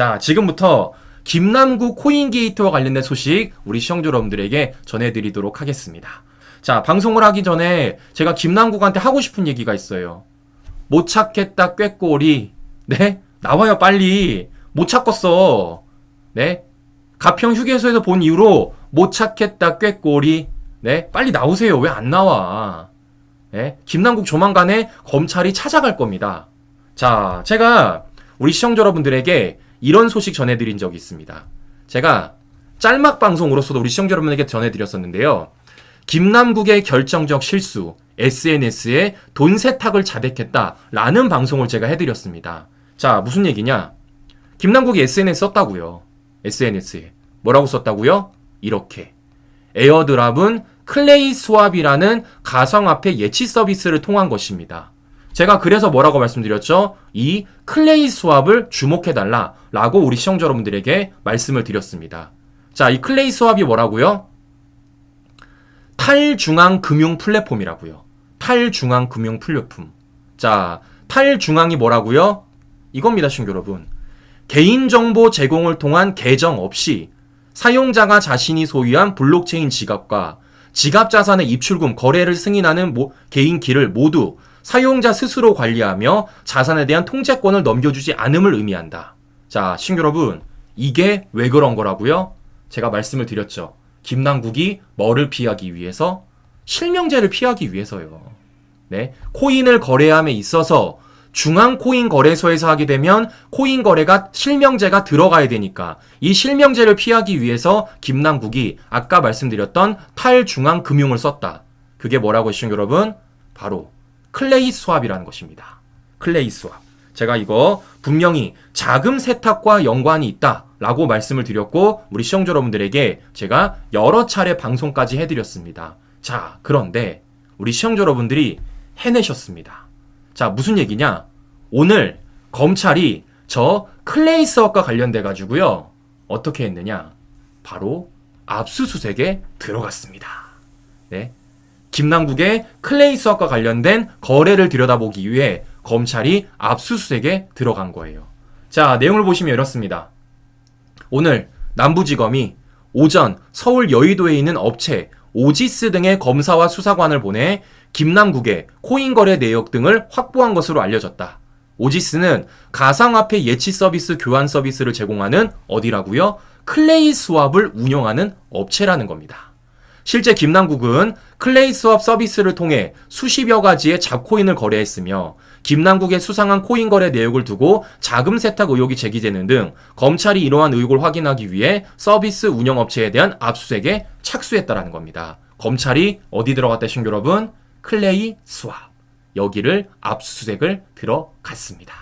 자, 지금부터 김남구 코인 게이트와 관련된 소식 우리 시청자 여러분들에게 전해드리도록 하겠습니다. 자, 방송을 하기 전에 제가 김남국한테 하고 싶은 얘기가 있어요. 못 찾겠다 꾀꼬리. 네? 나와요, 빨리. 못 찾겠어. 네? 가평 휴게소에서 본 이후로 못 찾겠다 꾀꼬리. 네? 빨리 나오세요. 왜 안 나와? 네? 김남국 조만간에 검찰이 찾아갈 겁니다. 자, 제가 우리 시청자 여러분들에게 이런 소식 전해드린 적이 있습니다. 제가 짤막 방송으로서도 우리 시청자 여러분에게 전해드렸었는데요. 김남국의 결정적 실수, SNS에 돈 세탁을 자백했다라는 방송을 제가 해드렸습니다. 자, 무슨 얘기냐? 김남국이 SNS 썼다고요. SNS에. 뭐라고 썼다고요? 이렇게. 에어드랍은 클레이 스왑이라는 가상화폐 예치 서비스를 통한 것입니다. 제가 그래서 뭐라고 말씀드렸죠? 이 클레이 스왑을 주목해달라 라고 우리 시청자 여러분들에게 말씀을 드렸습니다. 자, 이 클레이 스왑이 뭐라고요? 탈중앙 금융 플랫폼이라고요. 탈중앙 금융 플랫폼. 자, 탈중앙이 뭐라고요? 이겁니다, 신규 여러분. 개인정보 제공을 통한 계정 없이 사용자가 자신이 소유한 블록체인 지갑과 지갑 자산의 입출금, 거래를 승인하는 모- 개인 키를 모두 사용자 스스로 관리하며 자산에 대한 통제권을 넘겨주지 않음을 의미한다. 자, 신규 여러분, 이게 왜 그런 거라고요? 제가 말씀을 드렸죠. 김남국이 뭐를 피하기 위해서? 실명제를 피하기 위해서요. 네. 코인을 거래함에 있어서 중앙 코인 거래소에서 하게 되면 코인 거래가 실명제가 들어가야 되니까 이 실명제를 피하기 위해서 김남국이 아까 말씀드렸던 탈중앙 금융을 썼다. 그게 뭐라고 하시죠, 여러분? 바로 클레이 스왑이라는 것입니다. 클레이 스왑. 제가 이거 분명히 자금 세탁과 연관이 있다 라고 말씀을 드렸고 우리 시청자 여러분들에게 제가 여러 차례 방송까지 해드렸습니다. 자, 그런데 우리 시청자 여러분들이 해내셨습니다. 자, 무슨 얘기냐? 오늘 검찰이 저 클레이 스왑과 관련돼 가지고요. 어떻게 했느냐? 바로 압수수색에 들어갔습니다. 네. 김남국의 클레이 스왑과 관련된 거래를 들여다보기 위해 검찰이 압수수색에 들어간 거예요. 자, 내용을 보시면 이렇습니다. 오늘 남부지검이 오전 서울 여의도에 있는 업체 오지스 등의 검사와 수사관을 보내 김남국의 코인 거래 내역 등을 확보한 것으로 알려졌다. 오지스는 가상화폐 예치 서비스 교환 서비스를 제공하는 어디라고요? 클레이 스왑을 운영하는 업체라는 겁니다. 실제 김남국은 클레이 스왑 서비스를 통해 수십여 가지의 잡코인을 거래했으며 김남국의 수상한 코인 거래 내역을 두고 자금 세탁 의혹이 제기되는 등 검찰이 이러한 의혹을 확인하기 위해 서비스 운영업체에 대한 압수수색에 착수했다라는 겁니다. 검찰이 어디 들어갔다 신규 여러분? 클레이 스왑. 여기를 압수수색을 들어갔습니다.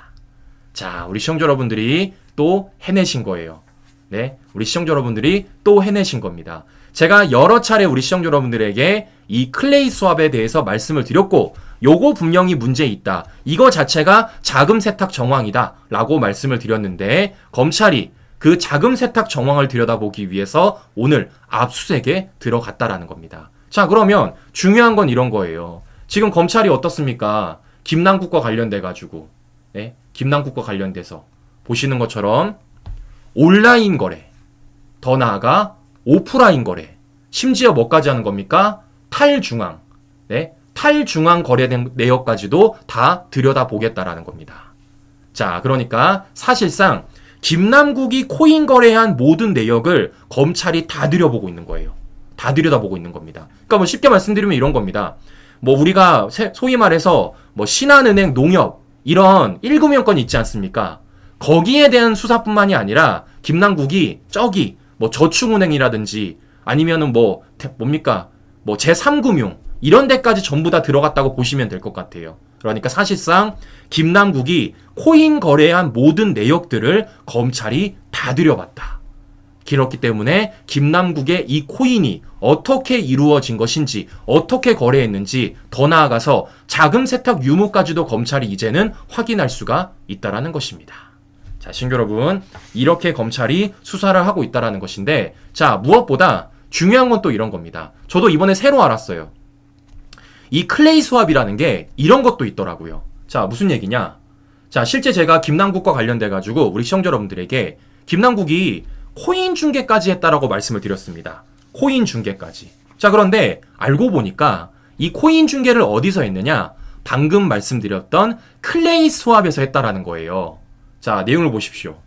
자, 우리 시청자 여러분들이 또 해내신 거예요. 네, 우리 시청자 여러분들이 또 해내신 겁니다. 제가 여러 차례 우리 시청자 여러분들에게 이 클레이 수압에 대해서 말씀을 드렸고, 요거 분명히 문제 있다. 이거 자체가 자금 세탁 정황이다. 라고 말씀을 드렸는데, 검찰이 그 자금 세탁 정황을 들여다보기 위해서 오늘 압수수색에 들어갔다라는 겁니다. 자, 그러면 중요한 건 이런 거예요. 지금 검찰이 어떻습니까? 김남국과 관련돼 가지고, 네, 김남국과 관련돼서 보시는 것처럼 온라인 거래, 더 나아가 오프라인 거래, 심지어 뭐까지 하는 겁니까? 탈중앙, 네, 탈중앙 거래된 내역까지도 다 들여다보겠다라는 겁니다. 자, 그러니까 사실상 김남국이 코인 거래한 모든 내역을 검찰이 다 들여보고 있는 거예요. 다 들여다보고 있는 겁니다. 그러니까 뭐 쉽게 말씀드리면 이런 겁니다. 뭐 우리가 세- 소위 말해서 뭐 신한은행 농협 이런 1금융 건이 있지 않습니까? 거기에 대한 수사뿐만이 아니라 김남국이 저기 뭐 저축은행이라든지 아니면은 뭐 대- 뭡니까 뭐 제3금융 이런 데까지 전부 다 들어갔다고 보시면 될 것 같아요. 그러니까 사실상 김남국이 코인 거래한 모든 내역들을 검찰이 다 들여봤다. 그렇기 때문에 김남국의 이 코인이 어떻게 이루어진 것인지, 어떻게 거래했는지, 더 나아가서 자금 세탁 유무까지도 검찰이 이제는 확인할 수가 있다라는 것입니다. 자, 신규 여러분, 이렇게 검찰이 수사를 하고 있다라는 것인데, 자, 무엇보다 중요한 건 또 이런 겁니다. 저도 이번에 새로 알았어요. 이 클레이 수압이라는 게 이런 것도 있더라고요. 자, 무슨 얘기냐? 자, 실제 제가 김남국과 관련돼 가지고 우리 시청자 여러분들에게 김남국이 코인 중계까지 했다라고 말씀을 드렸습니다. 코인 중계까지. 자, 그런데 알고 보니까 이 코인 중계를 어디서 했느냐? 방금 말씀드렸던 클레이 스왑에서 했다라는 거예요. 자, 내용을 보십시오.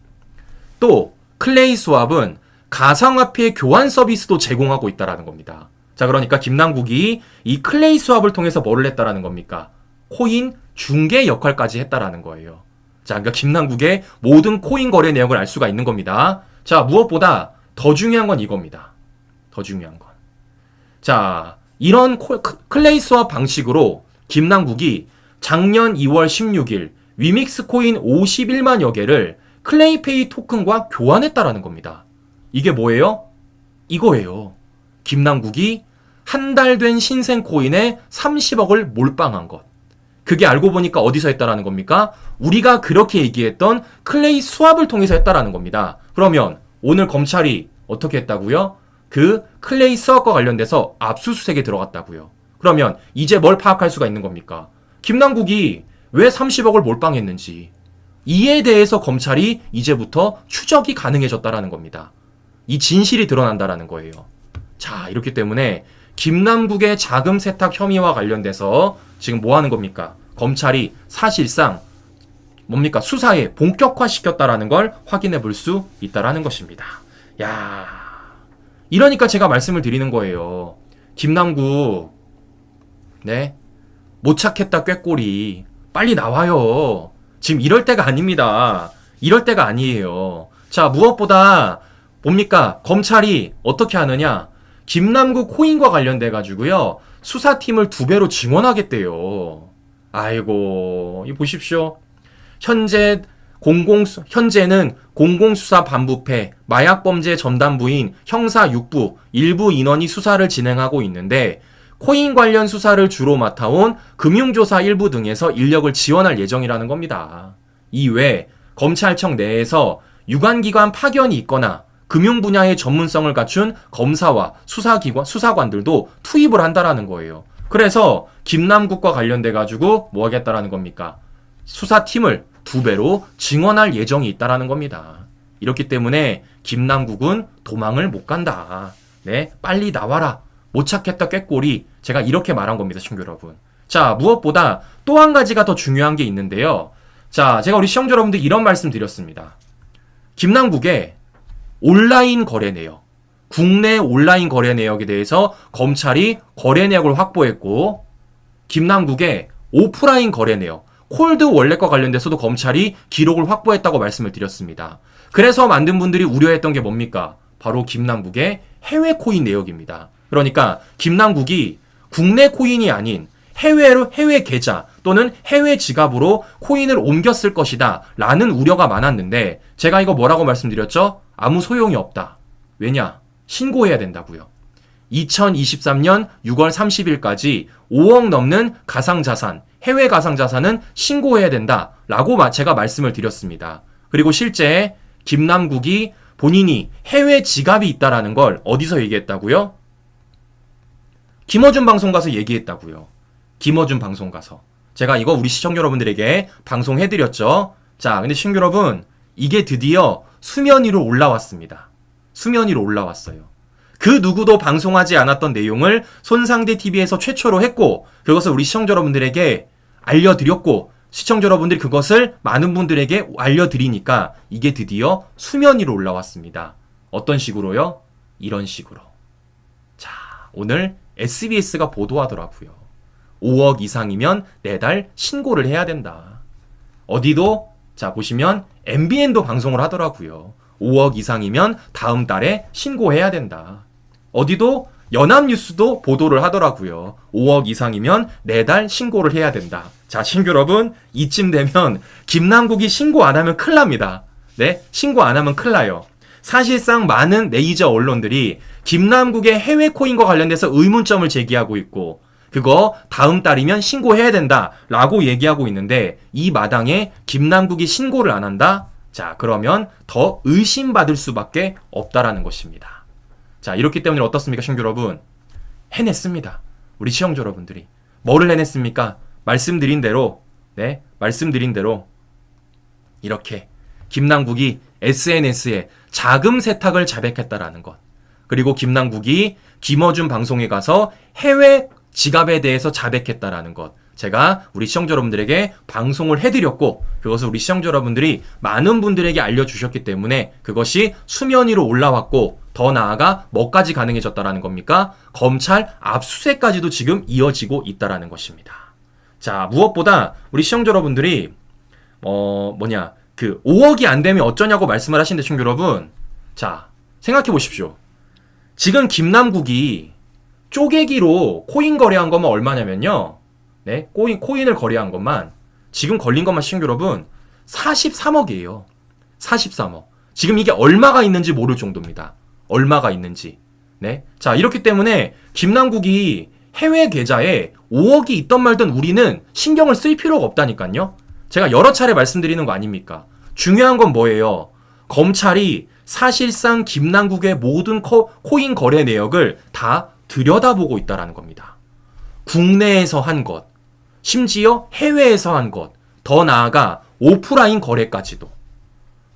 또 클레이 스왑은 가상화폐 교환 서비스도 제공하고 있다라는 겁니다. 자, 그러니까 김남국이 이 클레이 스왑을 통해서 뭐를 했다라는 겁니까? 코인 중개 역할까지 했다라는 거예요. 자, 그러니까 김남국의 모든 코인 거래 내역을 알 수가 있는 겁니다. 자, 무엇보다 더 중요한 건 이겁니다. 더 중요한 건. 자, 이런 클레이 스왑 방식으로 김남국이 작년 2월 16일 위믹스 코인 51만여 개를 클레이페이 토큰과 교환했다라는 겁니다. 이게 뭐예요? 이거예요. 김남국이 한 달 된 신생 코인에 30억을 몰빵한 것. 그게 알고 보니까 어디서 했다라는 겁니까? 우리가 그렇게 얘기했던 클레이 수압을 통해서 했다라는 겁니다. 그러면 오늘 검찰이 어떻게 했다고요? 그 클레이 수압과 관련돼서 압수수색에 들어갔다고요. 그러면 이제 뭘 파악할 수가 있는 겁니까? 김남국이 왜 30억을 몰빵했는지 이에 대해서 검찰이 이제부터 추적이 가능해졌다라는 겁니다. 이 진실이 드러난다라는 거예요. 자, 이렇기 때문에 김남국의 자금 세탁 혐의와 관련돼서 지금 뭐 하는 겁니까? 검찰이 사실상 뭡니까? 수사에 본격화 시켰다라는 걸 확인해 볼 수 있다라는 것입니다. 야. 이러니까 제가 말씀을 드리는 거예요. 김남국 네. 못 찾겠다 꾀꼬리. 빨리 나와요. 지금 이럴 때가 아닙니다. 이럴 때가 아니에요. 자, 무엇보다 뭡니까? 검찰이 어떻게 하느냐? 김남국 코인과 관련돼 가지고요. 수사팀을 두 배로 증원하겠대요. 아이고, 이 보십시오. 현재 공공 현재는 공공수사 반부패 마약 범죄 전담부인 형사 6부 일부 인원이 수사를 진행하고 있는데 코인 관련 수사를 주로 맡아온 금융조사 일부 등에서 인력을 지원할 예정이라는 겁니다. 이외 검찰청 내에서 유관기관 파견이 있거나 금융 분야의 전문성을 갖춘 검사와 수사기관, 수사관들도 투입을 한다라는 거예요. 그래서 김남국과 관련돼 가지고 뭐 하겠다라는 겁니까? 수사팀을 두 배로 증원할 예정이 있다라는 겁니다. 이렇기 때문에 김남국은 도망을 못 간다. 네, 빨리 나와라. 못 찾겠다 꾀꼬리. 제가 이렇게 말한 겁니다, 친구 여러분. 자, 무엇보다 또 한 가지가 더 중요한 게 있는데요. 자, 제가 우리 시청자 여러분들 이런 말씀 드렸습니다. 김남국의 온라인 거래 내역, 국내 온라인 거래 내역에 대해서 검찰이 거래 내역을 확보했고, 김남국의 오프라인 거래 내역, 콜드 월렛과 관련돼서도 검찰이 기록을 확보했다고 말씀을 드렸습니다. 그래서 만든 분들이 우려했던 게 뭡니까? 바로 김남국의 해외 코인 내역입니다. 그러니까 김남국이 국내 코인이 아닌 해외로 해외 계좌 또는 해외 지갑으로 코인을 옮겼을 것이다 라는 우려가 많았는데 제가 이거 뭐라고 말씀드렸죠? 아무 소용이 없다. 왜냐? 신고해야 된다고요. 2023년 6월 30일까지 5억 넘는 가상자산, 해외 가상자산은 신고해야 된다. 라고 마- 제가 말씀을 드렸습니다. 그리고 실제 김남국이 본인이 해외 지갑이 있다라는 걸 어디서 얘기했다고요? 김어준 방송 가서 얘기했다고요. 김어준 방송 가서. 제가 이거 우리 시청 여러분들에게 방송해드렸죠. 자, 근데 시청 여러분, 이게 드디어 수면 위로 올라왔습니다. 수면 위로 올라왔어요. 그 누구도 방송하지 않았던 내용을 손상대 TV에서 최초로 했고, 그것을 우리 시청자 여러분들에게 알려드렸고, 시청자 여러분들이 그것을 많은 분들에게 알려드리니까 이게 드디어 수면 위로 올라왔습니다. 어떤 식으로요? 이런 식으로. 자, 오늘 SBS가 보도하더라고요. 5억 이상이면 내달 신고를 해야 된다. 어디도 자 보시면 MBN도 방송을 하더라고요. 5억 이상이면 다음 달에 신고해야 된다. 어디도 연합뉴스도 보도를 하더라고요. 5억 이상이면 내달 신고를 해야 된다. 자, 친구 여러분, 이쯤 되면 김남국이 신고 안 하면 큰일 납니다. 네? 신고 안 하면 큰일 나요. 사실상 많은 메이저 언론들이 김남국의 해외 코인과 관련돼서 의문점을 제기하고 있고, 그거 다음 달이면 신고해야 된다. 라고 얘기하고 있는데, 이 마당에 김남국이 신고를 안 한다? 자, 그러면 더 의심받을 수밖에 없다라는 것입니다. 자, 이렇기 때문에 어떻습니까, 시청자 여러분? 해냈습니다. 우리 시청자 여러분들이. 뭐를 해냈습니까? 말씀드린 대로, 네, 말씀드린 대로, 이렇게 김남국이 SNS에 자금 세탁을 자백했다라는 것. 그리고 김남국이 김어준 방송에 가서 해외 지갑에 대해서 자백했다라는 것. 제가 우리 시청자 여러분들에게 방송을 해드렸고 그것을 우리 시청자 여러분들이 많은 분들에게 알려주셨기 때문에 그것이 수면 위로 올라왔고 더 나아가 뭐까지 가능해졌다라는 겁니까? 검찰 압수수색까지도 지금 이어지고 있다라는 것입니다. 자 무엇보다 우리 시청자 여러분들이 어 뭐냐 그 5억이 안 되면 어쩌냐고 말씀을 하시는데 시청자 여러분 자 생각해 보십시오. 지금 김남국이 쪼개기로 코인 거래한 것만 얼마냐면요. 네, 코인, 코인을 거래한 것만 지금 걸린 것만 시청자 여러분 43억이에요. 43억. 지금 이게 얼마가 있는지 모를 정도입니다. 얼마가 있는지. 네. 자, 이렇기 때문에 김남국이 해외 계좌에 5억이 있던 말든 우리는 신경을 쓸 필요가 없다니까요. 제가 여러 차례 말씀드리는 거 아닙니까? 중요한 건 뭐예요? 검찰이 사실상 김남국의 모든 코, 코인 거래 내역을 다 들여다보고 있다라는 겁니다. 국내에서 한 것, 심지어 해외에서 한 것, 더 나아가 오프라인 거래까지도.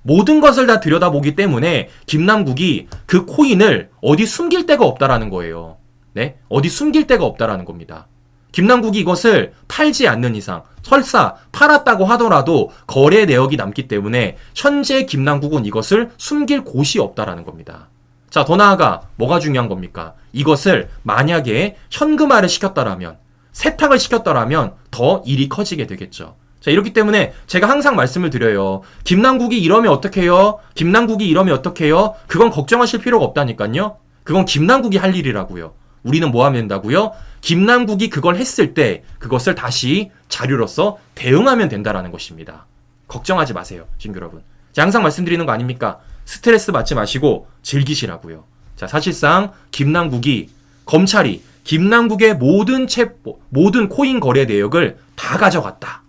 모든 것을 다 들여다보기 때문에 김남국이 그 코인을 어디 숨길 데가 없다라는 거예요. 네? 어디 숨길 데가 없다라는 겁니다. 김남국이 이것을 팔지 않는 이상, 설사 팔았다고 하더라도 거래 내역이 남기 때문에 현재 김남국은 이것을 숨길 곳이 없다라는 겁니다. 자, 더 나아가 뭐가 중요한 겁니까? 이것을 만약에 현금화를 시켰다라면, 세탁을 시켰다라면 더 일이 커지게 되겠죠. 자, 이렇기 때문에 제가 항상 말씀을 드려요. 김남국이 이러면 어떡해요? 김남국이 이러면 어떡해요? 그건 걱정하실 필요가 없다니까요. 그건 김남국이 할 일이라고요. 우리는 뭐 하면 된다고요? 김남국이 그걸 했을 때 그것을 다시 자료로서 대응하면 된다라는 것입니다. 걱정하지 마세요, 친구 여러분. 제가 항상 말씀드리는 거 아닙니까? 스트레스 받지 마시고 즐기시라고요. 자, 사실상 김남국이 검찰이 김남국의 모든 채 모든 코인 거래 내역을 다 가져갔다.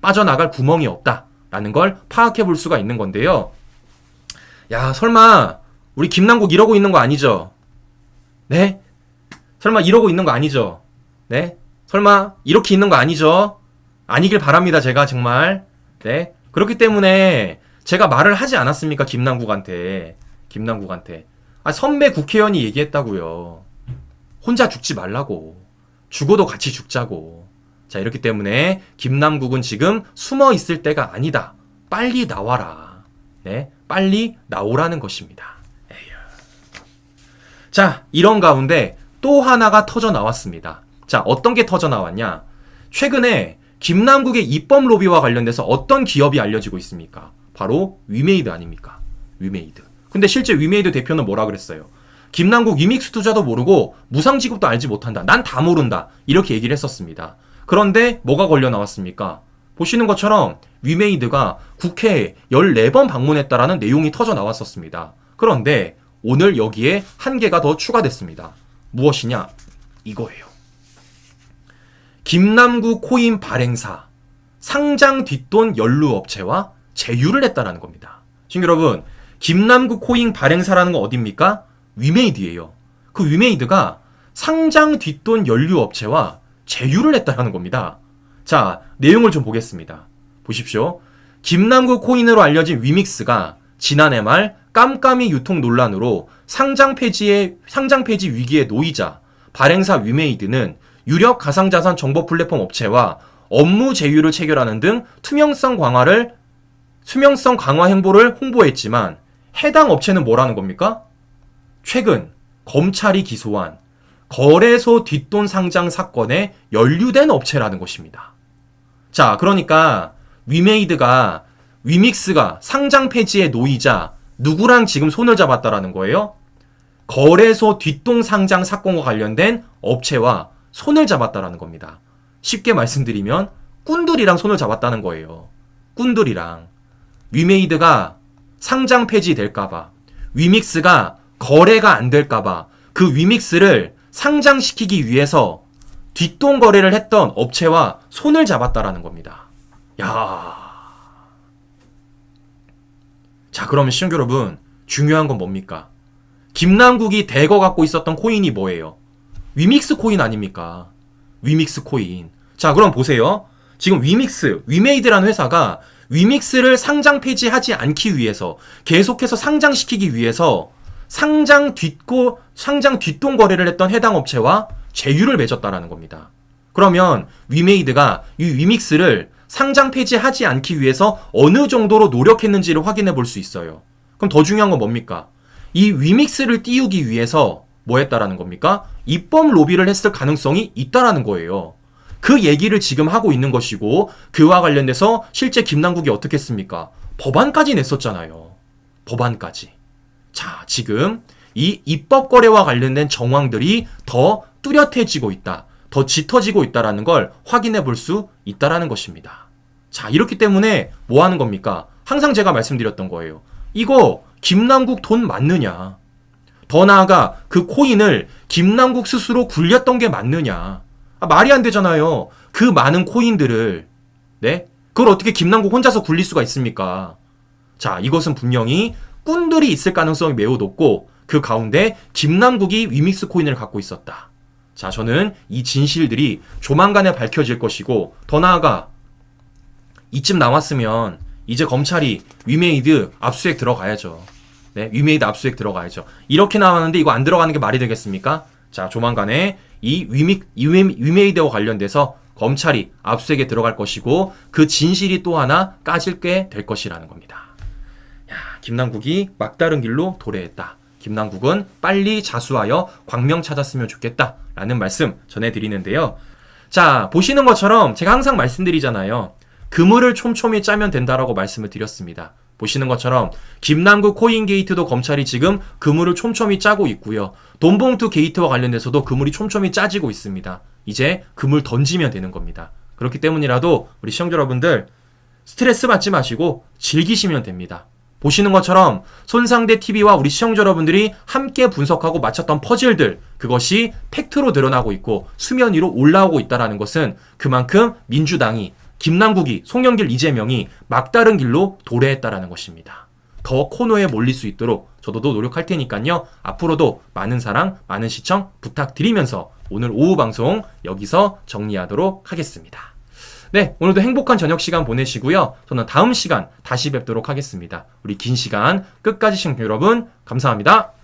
빠져나갈 구멍이 없다 라는 걸 파악해 볼 수가 있는 건데요. 야, 설마 우리 김남국 이러고 있는 거 아니죠? 네? 설마 이러고 있는 거 아니죠? 네? 설마 이렇게 있는 거 아니죠? 아니길 바랍니다, 제가 정말. 네? 그렇기 때문에 제가 말을 하지 않았습니까, 김남국한테. 김남국한테. 아, 선배 국회의원이 얘기했다고요. 혼자 죽지 말라고. 죽어도 같이 죽자고. 자, 이렇기 때문에 김남국은 지금 숨어 있을 때가 아니다. 빨리 나와라. 네? 빨리 나오라는 것입니다. 에휴. 자, 이런 가운데 또 하나가 터져 나왔습니다. 자, 어떤 게 터져 나왔냐? 최근에 김남국의 입법 로비와 관련돼서 어떤 기업이 알려지고 있습니까? 바로 위메이드 아닙니까? 위메이드. 근데 실제 위메이드 대표는 뭐라 그랬어요? 김남국 위믹스 투자도 모르고 무상 지급도 알지 못한다. 난 다 모른다. 이렇게 얘기를 했었습니다. 그런데 뭐가 걸려 나왔습니까? 보시는 것처럼 위메이드가 국회에 14번 방문했다라는 내용이 터져 나왔었습니다. 그런데 오늘 여기에 한 개가 더 추가됐습니다. 무엇이냐? 이거예요. 김남구 코인 발행사 상장 뒷돈 연루 업체와 제휴를 했다라는 겁니다. 지금 여러분, 김남구 코인 발행사라는 건 어딥니까? 위메이드예요. 그 위메이드가 상장 뒷돈 연루 업체와 제휴를 했다라는 겁니다. 자, 내용을 좀 보겠습니다. 보십시오. 김남구 코인으로 알려진 위믹스가 지난해 말 깜깜이 유통 논란으로 상장 폐지의 상장 폐지 위기에 놓이자 발행사 위메이드는 유력 가상자산 정보 플랫폼 업체와 업무 제휴를 체결하는 등 투명성 강화를 투명성 강화 행보를 홍보했지만 해당 업체는 뭐라는 겁니까? 최근 검찰이 기소한 거래소 뒷돈 상장 사건에 연루된 업체라는 것입니다. 자, 그러니까 위메이드가 위믹스가 상장 폐지에 놓이자 누구랑 지금 손을 잡았다라는 거예요? 거래소 뒷돈 상장 사건과 관련된 업체와 손을 잡았다라는 겁니다. 쉽게 말씀드리면 꾼들이랑 손을 잡았다는 거예요. 꾼들이랑 위메이드가 상장 폐지 될까봐 위믹스가 거래가 안 될까봐 그 위믹스를 상장시키기 위해서 뒷돈 거래를 했던 업체와 손을 잡았다라는 겁니다. 야. 자, 그러면 시청 여러분, 중요한 건 뭡니까? 김남국이 대거 갖고 있었던 코인이 뭐예요? 위믹스 코인 아닙니까? 위믹스 코인. 자, 그럼 보세요. 지금 위믹스, 위메이드라는 회사가 위믹스를 상장 폐지하지 않기 위해서 계속해서 상장시키기 위해서 상장 뒷고 상장 뒷돈 거래를 했던 해당 업체와 제휴를 맺었다라는 겁니다. 그러면 위메이드가 이 위믹스를 상장 폐지하지 않기 위해서 어느 정도로 노력했는지를 확인해 볼 수 있어요. 그럼 더 중요한 건 뭡니까? 이 위믹스를 띄우기 위해서 뭐 했다라는 겁니까? 입법 로비를 했을 가능성이 있다라는 거예요. 그 얘기를 지금 하고 있는 것이고 그와 관련돼서 실제 김남국이 어떻게 했습니까? 법안까지 냈었잖아요. 법안까지. 자, 지금 이 입법 거래와 관련된 정황들이 더 뚜렷해지고 있다. 더 짙어지고 있다라는 걸 확인해 볼 수 있다라는 것입니다. 자, 이렇기 때문에 뭐 하는 겁니까? 항상 제가 말씀드렸던 거예요. 이거 김남국 돈 맞느냐? 더 나아가 그 코인을 김남국 스스로 굴렸던 게 맞느냐? 아, 말이 안 되잖아요. 그 많은 코인들을 네? 그걸 어떻게 김남국 혼자서 굴릴 수가 있습니까? 자, 이것은 분명히 꾼들이 있을 가능성이 매우 높고 그 가운데 김남국이 위믹스 코인을 갖고 있었다. 자, 저는 이 진실들이 조만간에 밝혀질 것이고 더 나아가 이쯤 나왔으면 이제 검찰이 위메이드 압수수색 들어가야죠. 네, 위메이드 압수수색 들어가야죠. 이렇게 나왔는데 이거 안 들어가는 게 말이 되겠습니까? 자, 조만간에 이 위메, 위메이드와 관련돼서 검찰이 압수수색에 들어갈 것이고 그 진실이 또 하나 까질 게 될 것이라는 겁니다. 야, 김남국이 막다른 길로 도래했다. 김남국은 빨리 자수하여 광명 찾았으면 좋겠다라는 말씀 전해드리는데요. 자, 보시는 것처럼 제가 항상 말씀드리잖아요. 그물을 촘촘히 짜면 된다라고 말씀을 드렸습니다. 보시는 것처럼 김남국 코인 게이트도 검찰이 지금 그물을 촘촘히 짜고 있고요. 돈봉투 게이트와 관련돼서도 그물이 촘촘히 짜지고 있습니다. 이제 그물 던지면 되는 겁니다. 그렇기 때문이라도 우리 시청자 여러분들 스트레스 받지 마시고 즐기시면 됩니다. 보시는 것처럼 손상대 TV와 우리 시청자 여러분들이 함께 분석하고 맞췄던 퍼즐들 그것이 팩트로 드러나고 있고 수면 위로 올라오고 있다라는 것은 그만큼 민주당이 김남국이 송영길 이재명이 막다른 길로 도래했다라는 것입니다. 더 코너에 몰릴 수 있도록 저도 노력할 테니까요. 앞으로도 많은 사랑, 많은 시청 부탁드리면서 오늘 오후 방송 여기서 정리하도록 하겠습니다. 네, 오늘도 행복한 저녁 시간 보내시고요. 저는 다음 시간 다시 뵙도록 하겠습니다. 우리 긴 시간 끝까지 시청 여러분 감사합니다.